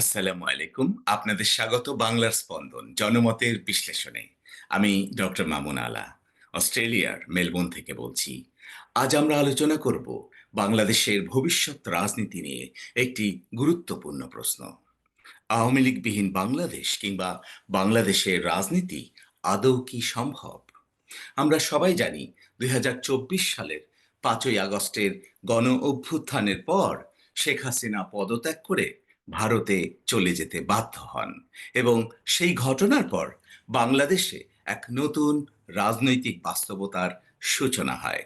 আসসালামু আলাইকুম। আপনাদের স্বাগত বাংলার স্পন্দন, জনমতের বিশ্লেষণে। আমি ডক্টর মামুন আলা, অস্ট্রেলিয়ার মেলবোর্ন থেকে বলছি। আজ আমরা আলোচনা করব বাংলাদেশের ভবিষ্যৎ রাজনীতি নিয়ে একটি গুরুত্বপূর্ণ প্রশ্ন। আওয়ামী লীগবিহীন বাংলাদেশ কিংবা বাংলাদেশের রাজনীতি আদৌ কি সম্ভব? আমরা সবাই জানি দুই হাজার চব্বিশ সালের পাঁচই আগস্টের গণ অভ্যুত্থানের পর শেখ হাসিনা পদত্যাগ করে ভারতে চলে যেতে বাধ্য হন এবং সেই ঘটনার পর বাংলাদেশে এক নতুন রাজনৈতিক বাস্তবতার সূচনা হয়।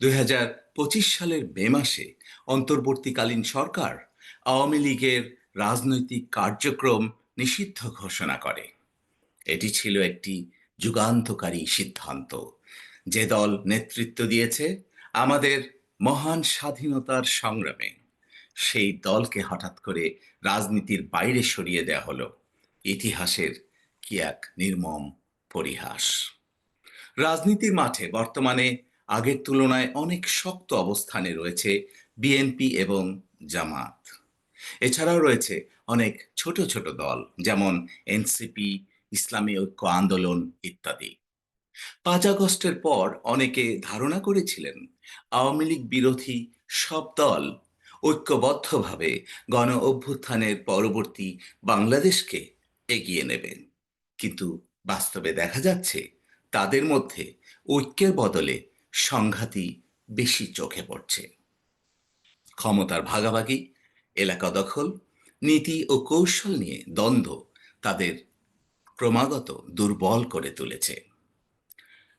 দুই হাজার পঁচিশ সালের মে মাসে অন্তর্বর্তীকালীন সরকার আওয়ামী লীগের রাজনৈতিক কার্যক্রম নিষিদ্ধ ঘোষণা করে। এটি ছিল একটি যুগান্তকারী সিদ্ধান্ত। যে দল নেতৃত্ব দিয়েছে, আমাদের মহান স্বাধীনতার সংগ্রামে সেই দলকে হঠাৎ করে রাজনীতির বাইরে সরিয়ে দেওয়া হলো। ইতিহাসের কি এক নির্মম পরিহাস। রাজনীতির মাঠে বর্তমানে আগের তুলনায় অনেক শক্ত অবস্থানে রয়েছে বিএনপি এবং জামাত। এছাড়াও রয়েছে অনেক ছোট ছোট দল, যেমন এনসিপি, ইসলামী ঐক্য আন্দোলন ইত্যাদি। পাঁচ আগস্টের পর অনেকে ধারণা করেছিলেন, আওয়ামী লীগ বিরোধী সব দল ঐক্যবদ্ধভাবে গণ অভ্যুত্থানের পরবর্তী বাংলাদেশকে এগিয়ে নেবেন। কিন্তু বাস্তবে দেখা যাচ্ছে, তাদের মধ্যে ঐক্যের বদলে সংঘাতই বেশি চোখে পড়ছে। ক্ষমতার ভাগাভাগি, এলাকা দখল, নীতি ও কৌশল নিয়ে দ্বন্দ্ব তাদের ক্রমাগত দুর্বল করে তুলেছে।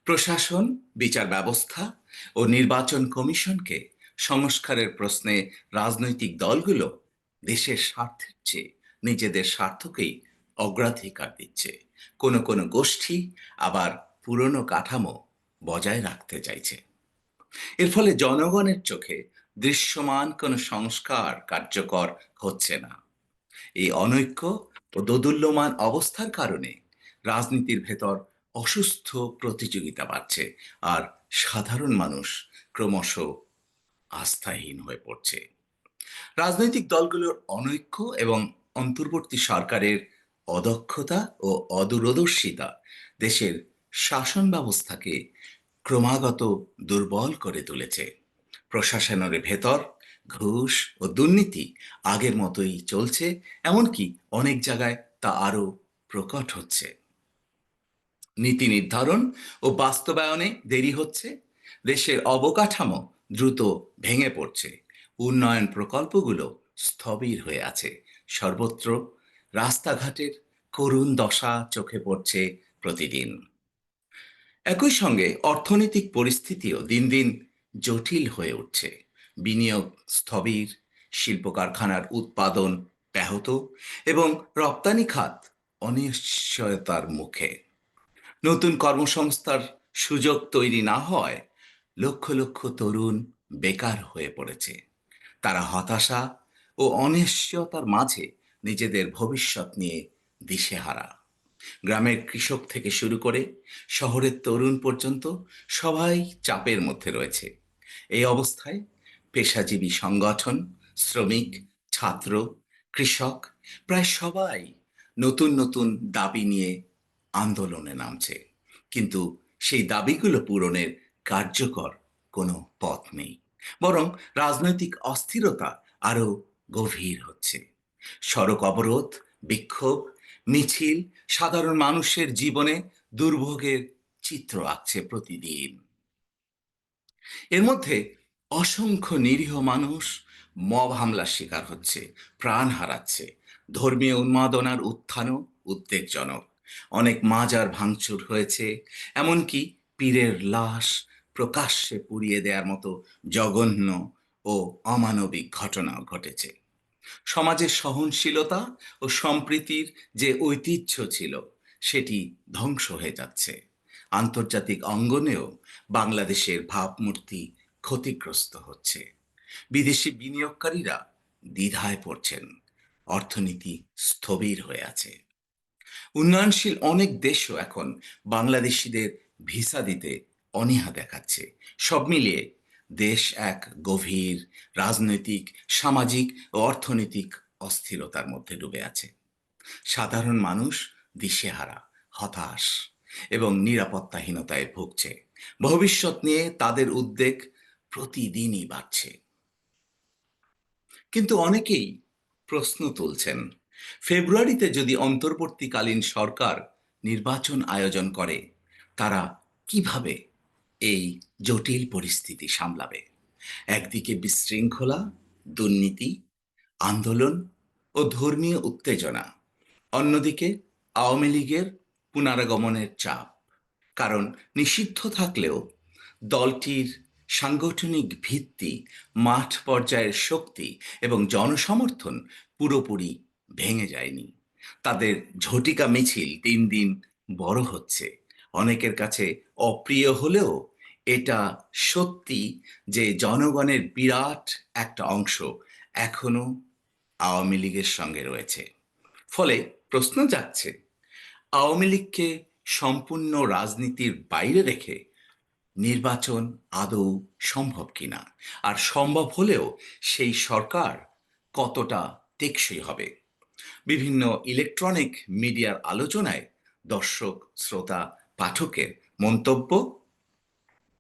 প্রশাসন বিচার ব্যবস্থা ও নির্বাচন কমিশনকে সংস্কারের প্রশ্নে রাজনৈতিক দলগুলো দেশের স্বার্থের চেয়ে নিজেদের স্বার্থকেই অগ্রাধিকার দিচ্ছে। কোনো কোনো গোষ্ঠী আবার পুরনো কাঠামো বজায় রাখতে চাইছে। এর ফলে জনগণের চোখে দৃশ্যমান কোনো সংস্কার কার্যকর হচ্ছে না। এই অনৈক্য ও দোদুল্যমান অবস্থার কারণে রাজনীতির ভেতর অসুস্থ প্রতিযোগিতা বাড়ছে, আর সাধারণ মানুষ ক্রমশ আস্থাহীন হয়ে পড়ছে। রাজনৈতিক দলগুলোর অনৈক্য এবং অন্তর্বর্তী সরকারের অদক্ষতা ও অদূরদর্শিতা দেশের শাসন ব্যবস্থাকে ক্রমাগত দুর্বল করে তুলেছে। প্রশাসনের ভেতর ঘুষ ও দুর্নীতি আগের মতোই চলছে, এমনকি অনেক জায়গায় তা আরও প্রকট হচ্ছে। নীতি নির্ধারণ ও বাস্তবায়নে দেরি হচ্ছে, দেশের অবকাঠামো দ্রুত ভেঙে পড়ছে। উন্নয়ন প্রকল্পগুলো স্থবির হয়ে আছে। সর্বত্র রাস্তাঘাটের করুণ দশা চোখে পড়ছে প্রতিদিন। একই সঙ্গে অর্থনৈতিক পরিস্থিতিও দিন দিন জটিল হয়ে উঠছে। বিনিয়োগ স্থবির শিল্প কারখানার উৎপাদন ব্যাহত এবং রপ্তানি খাত অনিশ্চয়তার মুখে। নতুন কর্মসংস্থার সুযোগ তৈরি না হয় লক্ষ লক্ষ তরুণ বেকার হয়ে পড়েছে। তারা হতাশা ও অনিশ্চয়তার মাঝে নিজেদের ভবিষ্যৎ নিয়ে দিশেহারা। গ্রামের কৃষক থেকে শুরু করে শহরের তরুণ পর্যন্ত সবাই চাপের মধ্যে রয়েছে। এই অবস্থায় পেশাজীবী সংগঠন, শ্রমিক, ছাত্র, কৃষক প্রায় সবাই নতুন নতুন দাবি নিয়ে আন্দোলনে নামছে। কিন্তু সেই দাবিগুলো পূরণের কার্যকর কোনো পথ নেই। বরং রাজনৈতিক অস্থিরতা আরও গভীর হচ্ছে। সড়ক অবরোধ, বিক্ষোভ, মিছিল সাধারণ মানুষের জীবনে দুর্ভোগের চিত্র আঁকছে প্রতিদিন। এর মধ্যে অসংখ্য নিরীহ মানুষ মব হামলার শিকার হচ্ছে, প্রাণ হারাচ্ছে। ধর্মীয় উন্মাদনার উত্থানও উদ্বেগজনক। অনেক মাজার ভাঙচুর হয়েছে, এমনকি পীরের লাশ প্রকাশ্যে পুড়িয়ে দেওয়ার মতো জঘন্য ও অমানবিক ঘটনাও ঘটেছে। সমাজের সহনশীলতা ও সম্প্রীতির যে ঐতিহ্য ছিল, সেটি ধ্বংস হয়ে যাচ্ছে। আন্তর্জাতিক অঙ্গনেও বাংলাদেশের ভাবমূর্তি ক্ষতিগ্রস্ত হচ্ছে। বিদেশি বিনিয়োগকারীরা দ্বিধায় পড়ছেন। অর্থনীতি স্থবির হয়ে আছে। উন্নয়নশীল অনেক দেশও এখন বাংলাদেশিদের ভিসা দিতে অনীহা দেখাচ্ছে। সব মিলিয়ে দেশ এক গভীর, রাজনৈতিক, সামাজিক ও অর্থনৈতিক অস্থিরতার মধ্যে ডুবে আছে। সাধারণ মানুষ দিশেহারা, হতাশ এবং নিরাপত্তাহীনতায় ভুগছে। ভবিষ্যৎ নিয়ে তাদের উদ্বেগ প্রতিদিনই বাড়ছে। কিন্তু অনেকেই প্রশ্ন তুলছেন, ফেব্রুয়ারিতে যদি অন্তর্বর্তীকালীন সরকার নির্বাচন আয়োজন করে, তারা কীভাবে এই জটিল পরিস্থিতি সামলাবে। একদিকে বিশৃঙ্খলা, দুর্নীতি, আন্দোলন ও ধর্মীয় উত্তেজনা। অন্যদিকে আওয়ামী লীগের পুনরাগমনের চাপ। কারণ নিষিদ্ধ থাকলেও দলটির সাংগঠনিক ভিত্তি, মাঠ পর্যায়ের শক্তি এবং জনসমর্থন পুরোপুরি ভেঙে যায়নি। তাদের ঝটিকা মিছিল দিন দিন বড় হচ্ছে। অনেকের কাছে অপ্রিয় হলেও এটা সত্যি যে জনগণের বিরাট একটা অংশ এখনও আওয়ামী লীগের সঙ্গে রয়েছে। ফলে প্রশ্ন যাচ্ছে, আওয়ামী লীগকে সম্পূর্ণ রাজনীতির বাইরে রেখে নির্বাচন আদৌ সম্ভব কিনা? আর সম্ভব হলেও সেই সরকার কতটা টেকসই হবে? বিভিন্ন ইলেকট্রনিক মিডিয়ার আলোচনায় দর্শক, শ্রোতা পাঠকের মন্তব্য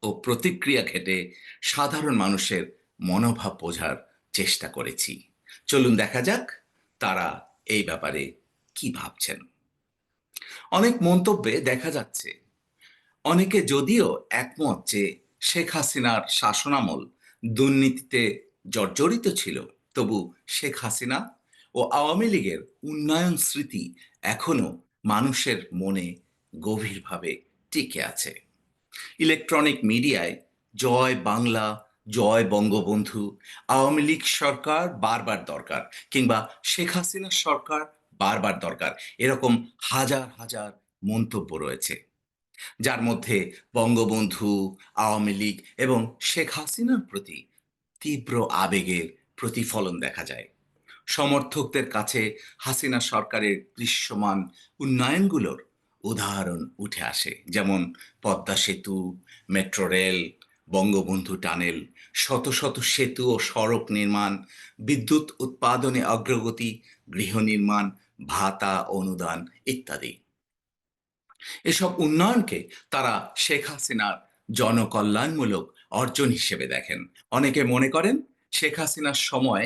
ও প্রতিক্রিয়া ঘেটে সাধারণ মানুষের মনোভাব বোঝার চেষ্টা করেছি। চলুন দেখা যাক তারা এই ব্যাপারে কি ভাবছেন। অনেক মন্তব্যে দেখা যাচ্ছে, অনেকে যদিও একমত যে শেখ হাসিনার শাসনামল দুর্নীতিতে জর্জরিত ছিল, তবু শেখ হাসিনা ও আওয়ামী লীগের উন্নয়ন স্মৃতি এখনও মানুষের মনে গভীরভাবে টিকে আছে। ইলেকট্রনিক মিডিয়ায় জয় বাংলা, জয় বঙ্গবন্ধু, আওয়ামী লীগ সরকার বারবার দরকার, কিংবা শেখ হাসিনার সরকার বারবার দরকার। এরকম হাজার হাজার মন্তব্য রয়েছে। যার মধ্যে বঙ্গবন্ধু, আওয়ামী লীগ এবং শেখ হাসিনার প্রতি তীব্র আবেগের প্রতিফলন দেখা যায়। সমর্থকদের কাছে হাসিনা সরকারের দৃশ্যমান উন্নয়নগুলোর উদাহরণ উঠে আসে। যেমন পদ্মা সেতু, মেট্রো রেল, বঙ্গবন্ধু টানেল, শত শত সেতু ও সড়ক নির্মাণ, বিদ্যুৎ উৎপাদনে অগ্রগতি, গৃহ নির্মাণ, ভাতা, অনুদান ইত্যাদি। এসব উন্নয়নকে তারা শেখ হাসিনার জনকল্যাণমূলক অর্জন হিসেবে দেখেন। অনেকে মনে করেন শেখ হাসিনার সময়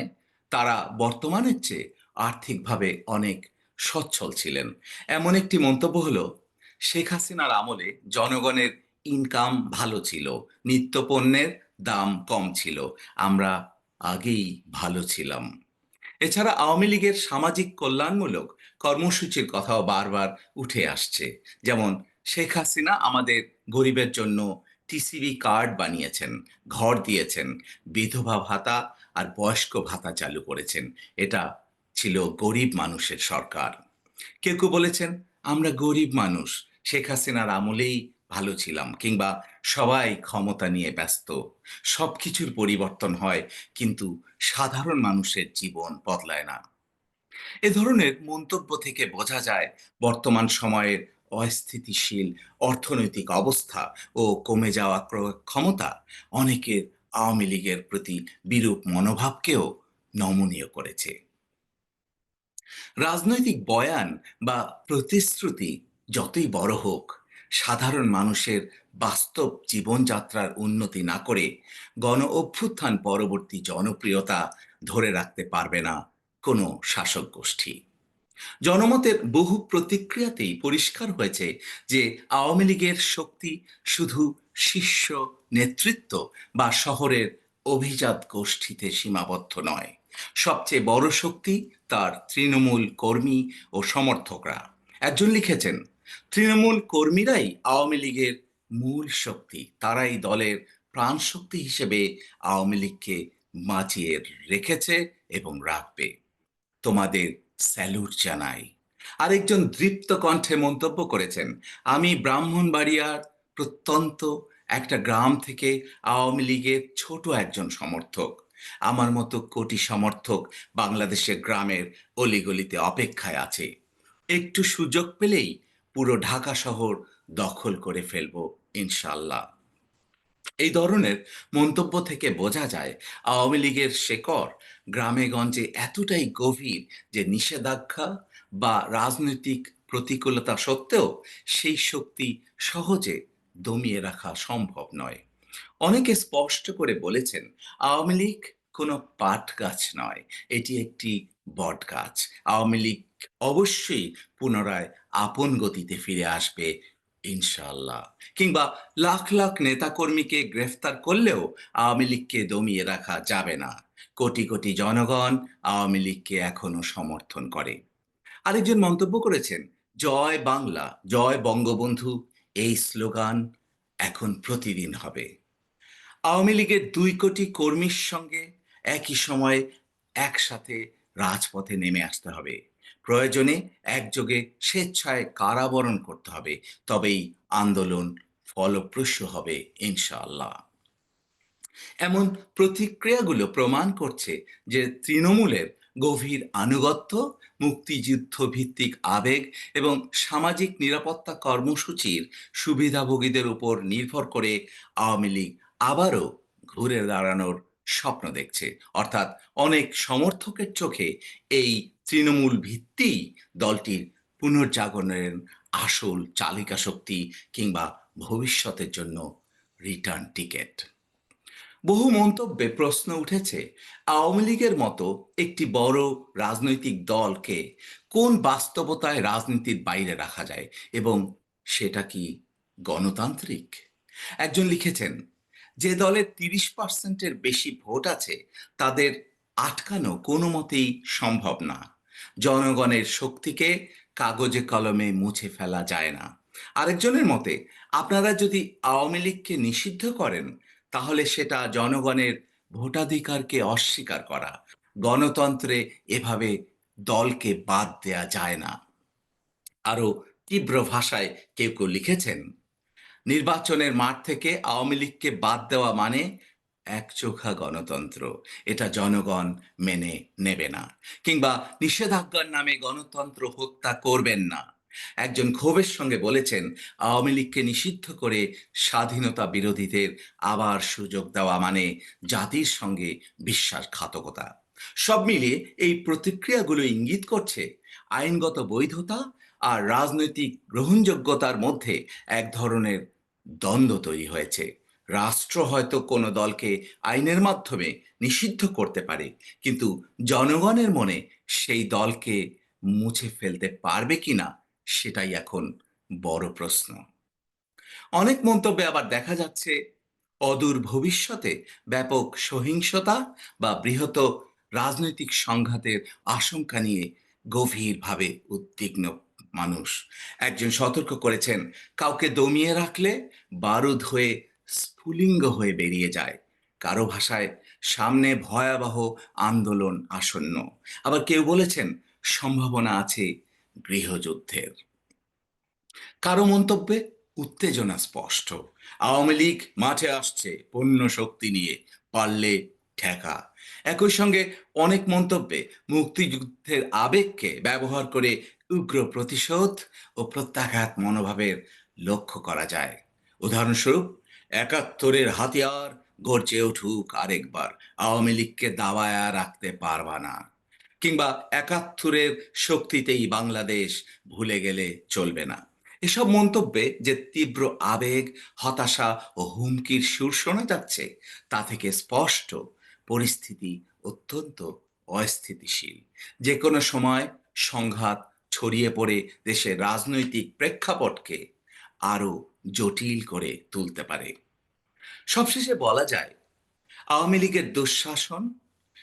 তারা বর্তমানের চেয়ে আর্থিকভাবে অনেক সচ্ছল ছিলেন। এমন একটি মন্তব্য হলো, শেখ হাসিনার আমলে জনগণের ইনকাম ভালো ছিল, নিত্যপণ্যের দাম কম ছিল, আমরা আগেই ভালো ছিলাম। এছাড়া আওয়ামী লীগের সামাজিক কল্যাণমূলক কর্মসূচির কথাও বারবার উঠে আসছে। যেমন, শেখ হাসিনা আমাদের গরিবের জন্য টিসিবি কার্ড বানিয়েছেন, ঘর দিয়েছেন, বিধবা ভাতা আর বয়স্ক ভাতা চালু করেছেন। এটা ছিল গরিব মানুষের সরকার। কেউ কেউ বলেছেন, আমরা গরিব মানুষ, শেখ হাসিনার আমলেই ভালো ছিলাম কিংবা সবাই ক্ষমতা নিয়ে ব্যস্ত। সব কিছুর পরিবর্তন হয়, কিন্তু সাধারণ মানুষের জীবন বদলায় না। এ ধরনের মন্তব্য থেকে বোঝা যায়, বর্তমান সময়ের অস্থিতিশীল অর্থনৈতিক অবস্থা ও কমে যাওয়া ক্ষমতা অনেকের আওয়ামী লীগের প্রতি বিরূপ মনোভাবকেও নমনীয় করেছে। রাজনৈতিক বয়ান বা প্রতিশ্রুতি যতই বড় হোক, সাধারণ মানুষের বাস্তব জীবনযাত্রার উন্নতি না করে গণ অভ্যুত্থান পরবর্তী জনপ্রিয়তা ধরে রাখতে পারবে না কোনো শাসক গোষ্ঠী। জনমতের বহু প্রতিক্রিয়াতেই পরিষ্কার হয়েছে যে আওয়ামী লীগের শক্তি শুধু শীর্ষ নেতৃত্ব বা শহরের অভিজাত গোষ্ঠীতে সীমাবদ্ধ নয়। সবচেয়ে বড় শক্তি তার তৃণমূল কর্মী ও সমর্থকরা। একজন লিখেছেন, তৃণমূল কর্মীরাই আওয়ামী লীগের মূল শক্তি। তারাই দলের প্রাণশক্তি হিসেবে আওয়ামী লীগকে বাঁচিয়ে রেখেছে এবং রাখবে। তোমাদের স্যালুট জানাই। আরেকজন দৃপ্ত কণ্ঠে মন্তব্য করেছেন, আমি ব্রাহ্মণবাড়িয়ার প্রত্যন্ত একটা গ্রাম থেকে আওয়ামী লীগের ছোট একজন সমর্থক। আমার মতো কোটি সমর্থক বাংলাদেশের গ্রামের অলিগলিতে অপেক্ষায় আছে। একটু সুযোগ পেলেই পুরো ঢাকা শহর দখল করে ফেলব ইনশাল্লাহ এই ধরনের মন্তব্য থেকে বোঝা যায়, আওয়ামী লীগের শেকড় গ্রামে গঞ্জে এতটাই গভীর যে নিষেধাজ্ঞা বা রাজনৈতিক প্রতিকূলতা সত্ত্বেও সেই শক্তি সহজে দমিয়ে রাখা সম্ভব নয়। অনেকে স্পষ্ট করে বলেছেন, আওয়ামী লীগ কোনো পাট গাছ নয়, এটি একটি বট গাছ। আওয়ামী লীগ অবশ্যই পুনরায় আপন গতিতে ফিরে আসবে ইনশাল্লাহ কিংবা লাখ লাখ নেতাকর্মীকে গ্রেফতার করলেও আওয়ামী লীগকে দমিয়ে রাখা যাবে না। কোটি কোটি জনগণ আওয়ামী লীগকে এখনও সমর্থন করে। আরেকজন মন্তব্য করেছেন, জয় বাংলা, জয় বঙ্গবন্ধু এই স্লোগান এখন প্রতিদিন হবে। আওয়ামী লীগের দুই কোটি কর্মীর সঙ্গে একই সময়ে একসাথে রাজপথে নেমে আসতে হবে। প্রয়োজনে একযোগে স্বেচ্ছায় কারাবরণ করতে হবে, তবেই আন্দোলন ফলপ্রসূ হবে ইনশাআল্লাহ। এমন প্রতিক্রিয়াগুলো প্রমাণ করছে যে তৃণমূলের গভীর আনুগত্য, মুক্তিযুদ্ধ ভিত্তিক আবেগ এবং সামাজিক নিরাপত্তা কর্মসূচির সুবিধাভোগীদের উপর নির্ভর করে আওয়ামী লীগ আবারও ঘুরে দাঁড়ানোর স্বপ্ন দেখছে। অর্থাৎ অনেক সমর্থকের চোখে এই তৃণমূল ভিত্তি দলটির পুনর্জাগরণের আসল চালিকা শক্তি কিংবা ভবিষ্যতের জন্য রিটার্ন টিকেট বহু মন্তব্যে প্রশ্ন উঠেছে, আওয়ামী লীগের মতো একটি বড় রাজনৈতিক দলকে কোন বাস্তবতায় রাজনীতির বাইরে রাখা যায় এবং সেটা কি গণতান্ত্রিক? একজন লিখেছেন যে দলের তিরিশ পার্সেন্টের বেশি ভোট আছে, তাদের আটকানো কোনো মতেই সম্ভব না। জনগণের শক্তিকে কাগজে কলমে মুছে ফেলা যায় না। আরেকজনের মতে, আপনারা যদি আওয়ামী লীগকে নিষিদ্ধ করেন, তাহলে সেটা জনগণের ভোটাধিকারকে অস্বীকার করা। গণতন্ত্রে এভাবে দলকে বাদ দেয়া যায় না। আরও তীব্র ভাষায় কেউ কেউ লিখেছেন নির্বাচনের মাঠ থেকে আওয়ামী লীগকে বাদ দেওয়া মানে একচোখা গণতন্ত্র। এটা জনগণ মেনে নেবে না, কিংবা নিষেধাজ্ঞার নামে গণতন্ত্র হত্যা করবেন না। একজন ক্ষোভের সঙ্গে বলেছেন, আওয়ামী লীগকে নিষিদ্ধ করে স্বাধীনতা বিরোধীদের আবার সুযোগ দেওয়া মানে জাতির সঙ্গে বিশ্বাসঘাতকতা। সব মিলিয়ে এই প্রতিক্রিয়াগুলো ইঙ্গিত করছে আইনগত বৈধতা আর রাজনৈতিক গ্রহণযোগ্যতার মধ্যে এক ধরনের দ্বন্দ্ব তৈরি হয়েছে। রাষ্ট্র হয়তো কোনো দলকে আইনের মাধ্যমে নিষিদ্ধ করতে পারে, কিন্তু জনগণের মনে সেই দলকে মুছে ফেলতে পারবে কিনা সেটাই এখন বড় প্রশ্ন। অনেক মন্তব্যে আবার দেখা যাচ্ছে, অদূর ভবিষ্যতে ব্যাপক সহিংসতা বা বৃহৎ রাজনৈতিক সংঘাতের আশঙ্কা নিয়ে গভীরভাবে উদ্বিগ্ন মানুষ। একজন সতর্ক করেছেন, কাউকে দমিয়ে রাখলে বারুদ হয়ে স্ফুলিঙ্গ হয়ে বেরিয়ে যায়। কারও ভাষায়, সামনে ভয়াবহ আন্দোলন আসন্ন। আবার কেউ বলেছেন, সম্ভাবনা আছে গৃহযুদ্ধের। কারও মন্তব্যে উত্তেজনা স্পষ্ট। আওয়ামী লীগ মাঠে আসছে পণ্য শক্তি নিয়ে পারলে ঠেকা। একই সঙ্গে অনেক মন্তব্যে মুক্তিযুদ্ধের আবেগকে ব্যবহার করে উগ্র প্রতিশোধ ও প্রত্যাঘাত মনোভাবের লক্ষ্য করা যায়। উদাহরণস্বরূপ, একাত্তরের হাতিয়ার গর্জে উঠুক আরেকবার, আওয়ামী লীগকে দাবায়া রাখতে পারবা না। কিংবা একাত্তরের শক্তিতেই বাংলাদেশ ভুলে গেলে চলবে না। এসব মন্তব্যে যে তীব্র আবেগ, হতাশা ও হুমকির সুর শোনা যাচ্ছে, তা থেকে স্পষ্ট পরিস্থিতি অত্যন্ত অস্থিতিশীল। যে কোনো সময় সংঘাত ছড়িয়ে পড়ে দেশের রাজনৈতিক প্রেক্ষাপটকে আরও জটিল করে তুলতে পারে। সবশেষে বলা যায়, আওয়ামী লীগের দুঃশাসন,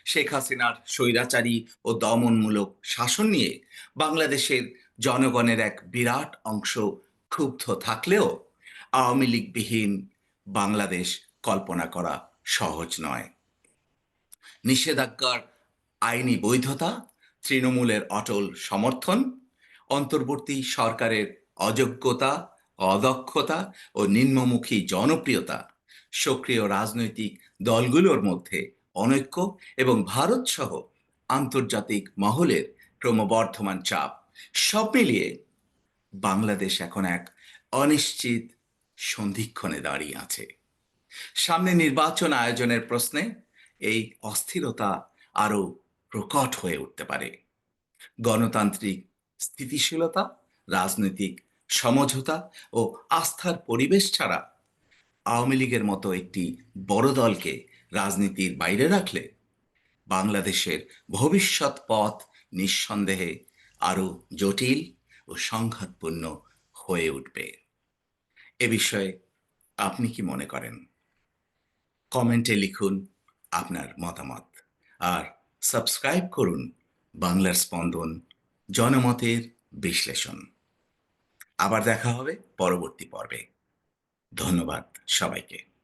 শেখ হাসিনার স্বৈরাচারী ও দমনমূলক শাসন নিয়ে বাংলাদেশের জনগণের এক বিরাট অংশ ক্ষুব্ধ থাকলেও আওয়ামী লীগবিহীন বাংলাদেশ কল্পনা করা সহজ নয়। নিষেধাজ্ঞার আইনি বৈধতা তৃণমূলের অটল সমর্থন, অন্তর্বর্তী সরকারের অযোগ্যতা, অদক্ষতা ও নিম্নমুখী জনপ্রিয়তা সক্রিয় রাজনৈতিক দলগুলোর মধ্যে অনৈক্য এবং ভারত সহ আন্তর্জাতিক মহলের ক্রমবর্ধমান চাপ। সব মিলিয়ে বাংলাদেশ এখন এক অনিশ্চিত সন্ধিক্ষণে দাঁড়িয়ে আছে। সামনে নির্বাচন আয়োজনের প্রশ্নে এই অস্থিরতা আরও প্রকট হয়ে উঠতে পারে। গণতান্ত্রিক স্থিতিশীলতা, রাজনৈতিক সমঝোতা ও আস্থার পরিবেশ ছাড়া আওয়ামী লীগের মতো একটি বড় দলকে রাজনীতির বাইরে রাখলে বাংলাদেশের ভবিষ্যৎ পথ নিঃসন্দেহে আরও জটিল ও সংঘাতপূর্ণ হয়ে উঠবে। এ বিষয়ে আপনি কি মনে করেন? কমেন্টে লিখুন আপনার মতামত। আর সাবস্ক্রাইব করুন বাংলার স্পন্দন জনমতের বিশ্লেষণ। আবার দেখা হবে পরবর্তী পর্বে। ধন্যবাদ সবাইকে।